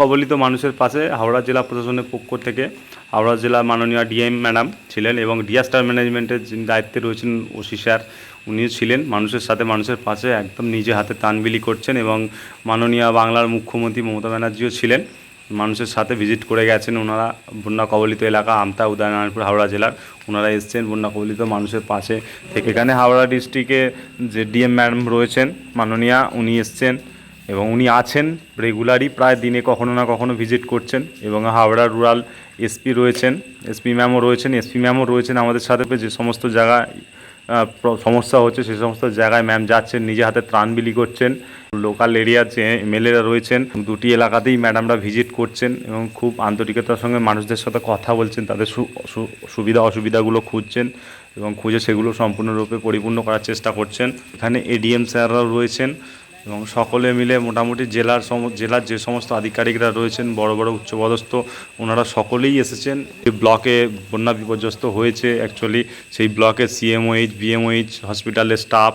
কবলিত মানুষের পাশে হাওড়া জেলা প্রশাসনের পক্ষ থেকে হাওড়া জেলা মাননীয় ডিএম ম্যাডাম ছিলেন এবং ডিয়াস্টার ম্যানেজমেন্টের যিনি দায়িত্বে রয়েছেন ওসি স্যার, উনিও ছিলেন। মানুষের সাথে মানুষের পাশে একদম নিজে হাতে তানবিলি করছেন এবং মাননীয় বাংলার মুখ্যমন্ত্রী মমতা ব্যানার্জিও ছিলেন। মানুষের সাথে ভিজিট করে গেছেন ওনারা। বন্যা কবলিত এলাকা আমতা, উদয়নারায়ণপুর, হাওড়া জেলার ওনারা এসছেন বন্যা কবলিত মানুষের পাশে থেকে। এখানে হাওড়া ডিস্ট্রিক্টে যে ডিএম ম্যাডাম রয়েছেন, মাননীয়া, উনি এসছেন। এবং উনি আছেন রেগুলারই প্রায় দিনে কখনো না কখনো ভিজিট করছেন এবং হাওড়া রুরাল এসপি রয়েছেন এসপি ম্যামও রয়েছেন এসপি ম্যামও রয়েছেন আমাদের সাথে। যে সমস্ত জায়গায় সমস্যা হচ্ছে সে সমস্ত জায়গায় ম্যাম যাচ্ছেন, নিজে হাতে ত্রাণ বিলি করছেন। লোকাল এরিয়ার যে এমএলএরা রয়েছেন, দুটি এলাকাতেই ম্যাডামরা ভিজিট করছেন এবং খুব আন্তরিকতার সঙ্গে মানুষদের সাথে কথা বলছেন, তাদের সুবিধা অসুবিধাগুলো খুঁজছেন এবং খুঁজে সেগুলো সম্পূর্ণরূপে পরিপূর্ণ করার চেষ্টা করছেন। এখানে এডিএম স্যাররাও রয়েছেন এবং সকলে মিলে মোটামুটি জেলার সম, জেলার যে সমস্ত আধিকারিকরা রয়েছেন, বড় বড় উচ্চপদস্থ, ওনারা সকলেই এসেছেন। যে ব্লকে বন্যা বিপর্যস্ত হয়েছে অ্যাকচুয়ালি সেই ব্লকে সিএমওইচ বিএমওইচ হসপিটালের স্টাফ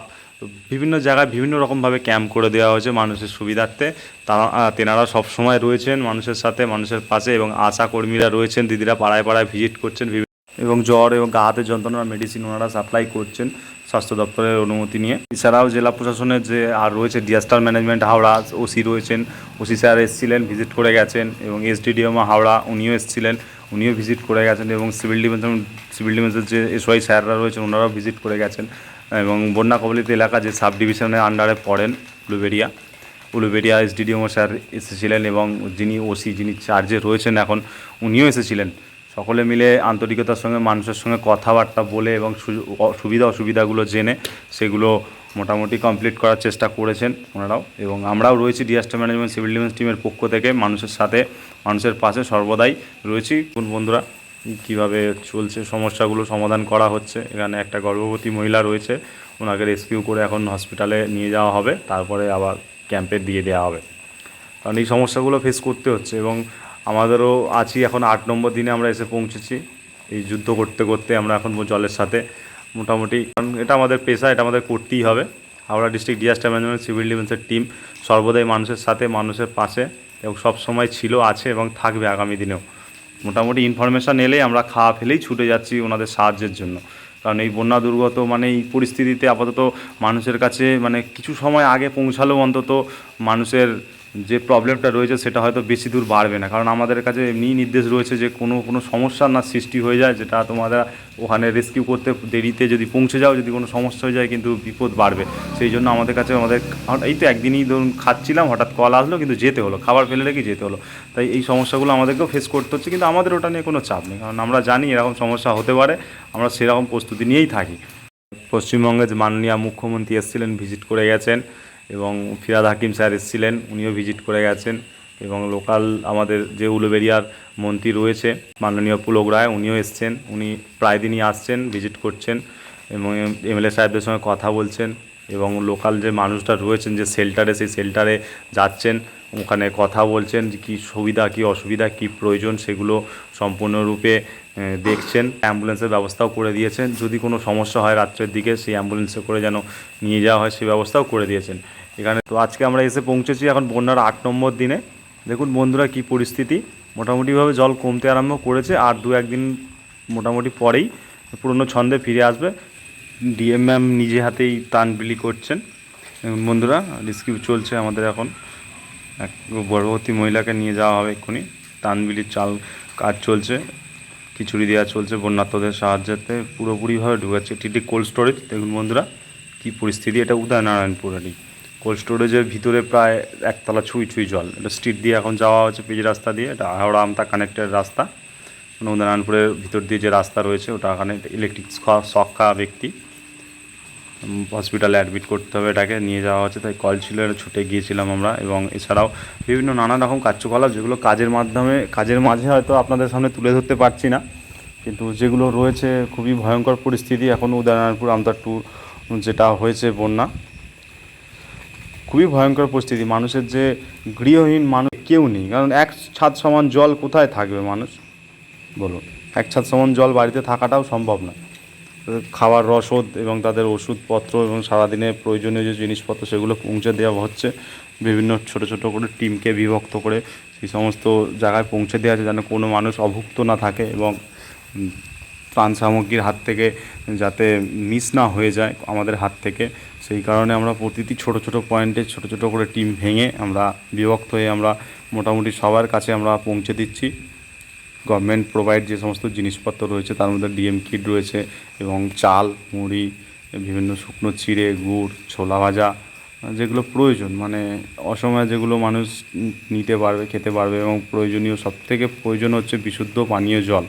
বিভিন্ন জায়গায় বিভিন্ন রকমভাবে ক্যাম্প করে দেওয়া হয়েছে মানুষের সুবিধার্থে। তারা তেনারা সবসময় রয়েছেন মানুষের সাথে, মানুষের পাশে এবং আশা কর্মীরা রয়েছেন, দিদিরা পাড়ায় পাড়ায় ভিজিট করছেন এবং জ্বর এবং গা হাতে যন্ত্রণার মেডিসিন ওনারা সাপ্লাই করছেন স্বাস্থ্য দপ্তরের অনুমতি নিয়ে। এছাড়াও জেলা প্রশাসনের যে আর রয়েছে ডিজাস্টার ম্যানেজমেন্ট হাওড়া, ওসি রয়েছেন। ওসি স্যার এসেছিলেন ভিজিট করে গেছেন এবং এসডিডিএমও হাওড়া উনিও এসেছিলেন, উনিও ভিজিট করে গেছেন এবং সিভিল ডিফেন্স সিভিল ডিফেন্সের যে এসওয়াই স্যাররা রয়েছেন ওনারাও ভিজিট করে গেছেন এবং বন্যা কবলিত এলাকা যে সাব ডিভিশনের আন্ডারে পড়েন উলুবেরিয়া উলুবেরিয়া এসডিডিএমও স্যার এসেছিলেন এবং যিনি ওসি, যিনি চার্জে রয়েছেন এখন, উনিও এসেছিলেন। সকলে মিলে আন্তরিকতার সঙ্গে, মানুষের সঙ্গে কথাবার্তা বলে এবং সুবিধা অসুবিধাগুলো জেনে সেগুলো মোটামুটি কমপ্লিট করার চেষ্টা করেছেন ওনারাও। এবং আমরাও রয়েছি ডিজাস্টার ম্যানেজমেন্ট সিভিল ডিফেন্স টিমের পক্ষ থেকে মানুষের সাথে, মানুষের পাশে সর্বদাই রয়েছি। কোন বন্ধুরা, কীভাবে চলছে, সমস্যাগুলো সমাধান করা হচ্ছে। এখানে একটা গর্ভবতী মহিলা রয়েছে, ওনাকে রেস্কিউ করে এখন হসপিটালে নিয়ে যাওয়া হবে। তারপরে আবার ক্যাম্পে দিয়ে দেওয়া হবে। কারণ এই সমস্যাগুলো ফেস করতে হচ্ছে এবং আমাদেরও আছি, এখন আট নম্বর দিনে আমরা এসে পৌঁছেছি। এই যুদ্ধ করতে করতে আমরা এখন জলের সাথে মোটামুটি, কারণ এটা আমাদের পেশা, এটা আমাদের করতেই হবে। Howrah district disaster management civil ডিফেন্সের টিম সর্বদাই মানুষের সাথে, মানুষের পাশে এবং সব সময় ছিল, আছে এবং থাকবে আগামী দিনেও। মোটামুটি ইনফরমেশান এলেই আমরা খাওয়া ফেলেই ছুটে যাচ্ছি ওনাদের সাহায্যের জন্য। কারণ এই বন্যা দুর্গত মানে এই পরিস্থিতিতে আপাতত মানুষের কাছে মানে কিছু সময় আগে পৌঁছালেও অন্তত মানুষের যে প্রবলেমটা রয়েছে সেটা হয়তো বেশি দূর বাড়বে না। কারণ আমাদের কাছে এমনিই নির্দেশ রয়েছে যে কোনো কোনো সমস্যা না সৃষ্টি হয়ে যায়, যেটা তোমরা ওখানে রেস্কিউ করতে দেরিতে যদি পৌঁছে যাও, যদি কোনো সমস্যা হয়ে যায় কিন্তু বিপদ বাড়বে। সেই জন্য আমাদের কাছে, আমাদের এই তো একদিনই ধরুন খাচ্ছিলাম, হঠাৎ কল আসলো, কিন্তু যেতে হলো, খাবার ফেলে রেখে যেতে হলো। তাই এই সমস্যাগুলো আমাদেরকেও ফেস করতে হচ্ছে, কিন্তু আমাদের ওটা নিয়ে কোনো চাপ নেই। কারণ আমরা জানি এরকম সমস্যা হতে পারে, আমরা সেরকম প্রস্তুতি নিয়েই থাকি। পশ্চিমবঙ্গের মাননীয় মুখ্যমন্ত্রী এসেছিলেন ভিজিট করে গেছেন। এবং ফিরাদ হাকিম স্যার এসেছিলেন, উনিও ভিজিট করে গেছেন এবং লোকাল আমাদের যে উলুবেরিয়ার মন্ত্রী রয়েছে, মাননীয় পুলক রায়, উনিও এসছেন, উনি প্রায় দিনই আসছেন, ভিজিট করছেন এবং এমএলএ সাহেবদের সঙ্গে কথা বলছেন। এবং লোকাল যে মানুষটা রয়েছেন, যে শেল্টারে সেই শেল্টারে যাচ্ছেন, ওখানে কথা বলছেন কী সুবিধা, কী অসুবিধা, কী প্রয়োজন, সেগুলো সম্পূর্ণরূপে দেখছেন। অ্যাম্বুলেন্সের ব্যবস্থাও করে দিয়েছেন। যদি কোনো সমস্যা হয় রাত্রের দিকে, সেই অ্যাম্বুলেন্সে করে যেন নিয়ে যাওয়া হয় সেই ব্যবস্থাও করে দিয়েছেন। এখানে তো আজকে আমরা এসে পৌঁছেছি এখন বন্যার আট নম্বর দিনে। দেখুন বন্ধুরা কী পরিস্থিতি। মোটামুটিভাবে জল কমতে আরম্ভ করেছে, আর দু একদিন মোটামুটি পরেই পুরনো ছন্দে ফিরে আসবে। ডিএম ম্যাম নিজে হাতেই তান বিলি করছেন বন্ধুরা রেস্কিউ চলছে আমাদের এখন। এক গর্ভবতী মহিলাকে নিয়ে যাওয়া হবে এক্ষুনি। তানবিলির চাল কাজ চলছে, খিচুড়ি দেওয়া চলছে বন্যাত্মদের সাহায্যেতে। পুরোপুরিভাবে ঢুকাচ্ছে টিটি কোল্ড স্টোরেজ দেখুন বন্ধুরা, কী পরিস্থিতি। এটা উদয়নারায়ণপুরেরই কোল্ড স্টোরেজের ভিতরে প্রায় একতলা ছুঁই ছুঁই জল। এটা স্ট্রিট দিয়ে এখন যাওয়া হচ্ছে পিচ রাস্তা দিয়ে। এটা হাওড়া আমতা কানেক্টেড রাস্তা। মানে উদয়নারায়ণপুরের ভিতর দিয়ে যে রাস্তা রয়েছে, ওটা ওখানে ইলেকট্রিক খাওয়া ব্যক্তি। হসপিটালে অ্যাডমিট করতে হবে এটাকে, নিয়ে যাওয়া হচ্ছে, তাই কল ছিল ছুটে গিয়েছিলাম আমরা, এবং এছাড়াও বিভিন্ন নানা রকম কার্যকলাপ যেগুলো কাজের মাধ্যমে, কাজের মাঝে হয়তো আপনাদের সামনে তুলে ধরতে পারছি না, কিন্তু যেগুলো রয়েছে, খুবই ভয়ঙ্কর পরিস্থিতি। এখন উদয়নারায়ণপুর আমতার টু যেটা হয়েছে বন্যা, খুবই ভয়ঙ্কর পরিস্থিতি। মানুষের যে গৃহহীন মানুষ, কেউ নেই। কারণ এক ছাদ সমান জল কোথায় থাকবে মানুষ? বলুন, এক ছাদ সমান জল বাড়িতে থাকাটাও সম্ভব না। তাদের খাওয়ার রসদ এবং তাদের ওষুধপত্র এবং সারাদিনের প্রয়োজনীয় যে জিনিসপত্র সেগুলো পৌঁছে দেওয়া হচ্ছে। বিভিন্ন ছোট ছোট করে টিমকে বিভক্ত করে সেই সমস্ত জায়গায় পৌঁছে দেওয়া আছে যেন কোনো মানুষ অভুক্ত না থাকে এবং ত্রাণ সামগ্রীর হাত থেকে যাতে মিস না হয়ে যায় আমাদের হাত থেকে। সেই কারণে আমরা প্রতিটি ছোট ছোট পয়েন্টে ছোট ছোট করে টিম ভেঙে আমরা বিভক্ত হয়ে আমরা মোটামুটি সবার কাছে আমরা পৌঁছে দিচ্ছি। গভর্নমেন্ট প্রোভাইড যে সমস্ত জিনিসপত্র রয়েছে, তার মধ্যে ডিএম কিট রয়েছে এবং চাল, মুড়ি, বিভিন্ন শুকনো চিড়ে, গুড়, ছোলা ভাজা, যেগুলো প্রয়োজন। মানে অসময়ে যেগুলো মানুষ নিতে পারবে, খেতে পারবে এবং প্রয়োজনীয়, সবথেকে প্রয়োজন হচ্ছে বিশুদ্ধ পানীয় জল।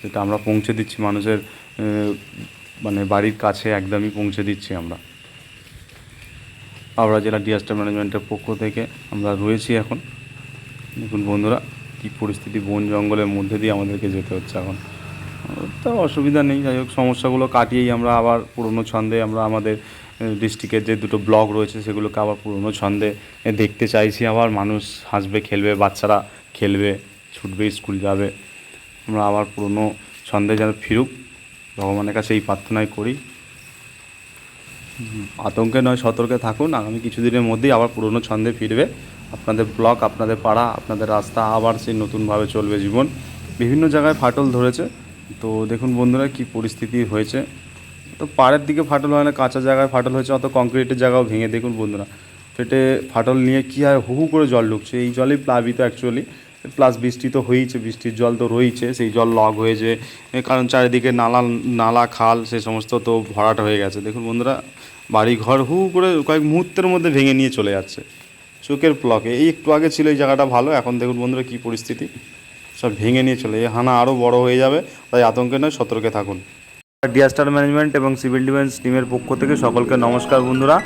যেটা আমরা পৌঁছে দিচ্ছি মানুষের মানে বাড়ির কাছে একদমই পৌঁছে দিচ্ছি আমরা। হাওড়া জেলা ডিজাস্টার ম্যানেজমেন্টের পক্ষ থেকে আমরা রয়েছি এখন। দেখুন বন্ধুরা কী পরিস্থিতি, বন জঙ্গলের মধ্যে দিয়ে আমাদেরকে যেতে হচ্ছে এখন। তা অসুবিধা নেই, যাই হোক, সমস্যাগুলো কাটিয়েই আমরা আবার পুরনো ছন্দে আমরা আমাদের ডিস্ট্রিক্টের যে দুটো ব্লক রয়েছে, সেগুলোকে আবার পুরনো ছন্দে দেখতে চাইছি আবার। মানুষ হাসবে, খেলবে, বাচ্চারা খেলবে, ছুটবে স্কুল যাবে। আমরা আবার পুরনো ছন্দে যেন ফিরুক, ভগবানের কাছে এই প্রার্থনাই করি। আতঙ্কে নয়, সতর্কে থাকুন। আগামী কিছুদিনের মধ্যেই আবার পুরনো ছন্দে ফিরবে। আপনাদের ব্লক, আপনাদের পাড়া, আপনাদের রাস্তা আবার সেই নতুনভাবে চলবে জীবন। বিভিন্ন জায়গায় ফাটল ধরেছে। তো দেখুন বন্ধুরা কি পরিস্থিতি হয়েছে। তো পাড়ের দিকে ফাটল হয় না, কাঁচা জায়গায় ফাটল হয়েছে, অত কংক্রিটের জায়গাও ভেঙে। দেখুন বন্ধুরা, ফেটে ফাটল নিয়ে কী হয় হু হু করে জল ঢুকছে। এই জলেই প্লাবিত অ্যাকচুয়ালি প্লাস বৃষ্টি তো হয়েইছে, বৃষ্টির জল তো রয়েছে সেই জল লগ হয়েছে। কারণ চারিদিকে নালা নালা, খাল, সে সমস্ত তো ভরাট হয়ে গেছে। দেখুন বন্ধুরা বাড়ি ঘর হু হু করে কয়েক মুহূর্তের মধ্যে ভেঙে নিয়ে চলে যাচ্ছে। চোখের ব্লকে এই একটু আগে ছিল এই জায়গাটা ভালো, এখন দেখুন বন্ধুরা কী পরিস্থিতি। সব ভেঙে নিয়ে চলে। এই হানা আরও বড় হয়ে যাবে, তাই আতঙ্কে নয়, সতর্কে থাকুন। ডিয়াস্টার ম্যানেজমেন্ট এবং সিভিল ডিফেন্স টিমের পক্ষ থেকে সকলকে নমস্কার বন্ধুরা।